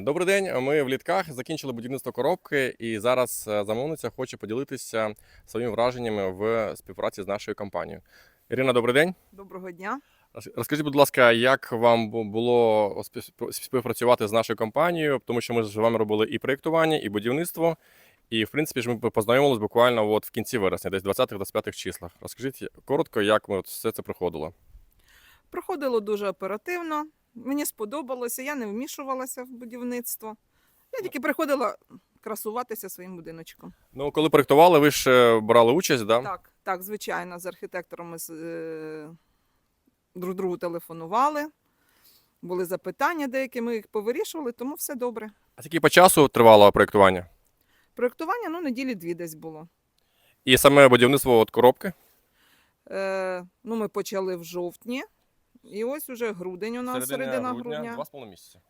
Добрий день. Ми в літках закінчили будівництво коробки, і зараз е, замовниця хоче поділитися своїми враженнями в співпраці з нашою компанією. Ірина, добрий день. Доброго дня. Розкажіть, будь ласка, як вам було спів- співпрацювати з нашою компанією, тому що ми з вами робили і проєктування, і будівництво. І, в принципі, ж ми познайомилися буквально от в кінці вересня, десь 20-25 числах. Розкажіть коротко, як ми от все це проходило. Проходило дуже оперативно. Мені сподобалося, я не вмішувалася в будівництво. Я тільки приходила красуватися своїм будиночком. Ну, коли проєктували, ви ж е, брали участь, да? Так, так, звичайно, з архітектором ми з, е, друг другу телефонували. Були запитання деякі, ми їх повирішували, тому все добре. А скільки по часу тривало проєктування? Проєктування ну, неділі дві десь було. І саме будівництво от коробки? Е, ну, ми почали в жовтні, і ось уже грудень у нас, середина грудня. Два з половиною місяця.